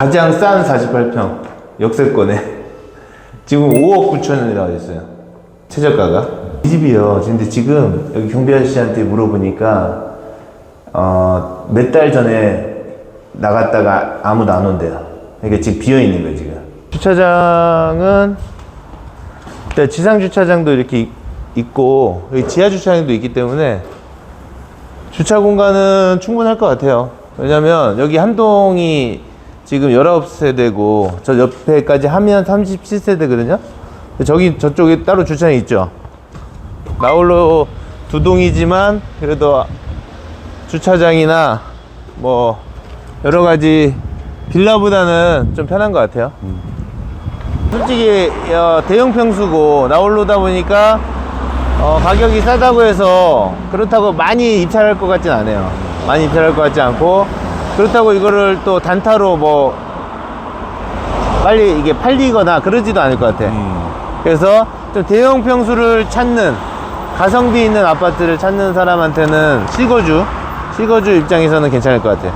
가장 싼 48평 역세권에 지금 5억 9천원이라고 했어요. 최저가가. 이 집이요. 근데 지금 여기 경비 아저씨한테 물어보니까 어, 몇 달 전에 나갔다가 아무도 안 온대요. 그러니까 지금 비어 있는 거예요, 지금. 주차장은 일단 지상 주차장도 이렇게 있- 있고 여기 지하 주차장도 있기 때문에 주차 공간은 충분할 것 같아요. 왜냐면 여기 한 동이 지금 19세대고 저 옆에까지 하면 37세대거든요. 저기 저쪽에 따로 주차장이 있죠. 나홀로 두 동이지만 그래도 주차장이나 뭐 여러 가지 빌라보다는 좀 편한 것 같아요. 솔직히 어, 대형 평수고 나홀로다 보니까 어, 가격이 싸다고 해서 그렇다고 많이 입찰할 것 같진 않아요. 많이 입찰할 것 같지 않고 그렇다고 이거를 또 단타로 뭐 빨리 이게 팔리거나 그러지도 않을 것 같아. 그래서 좀 대형 평수를 찾는 가성비 있는 아파트를 찾는 사람한테는 실거주 실거주 입장에서는 괜찮을 것 같아.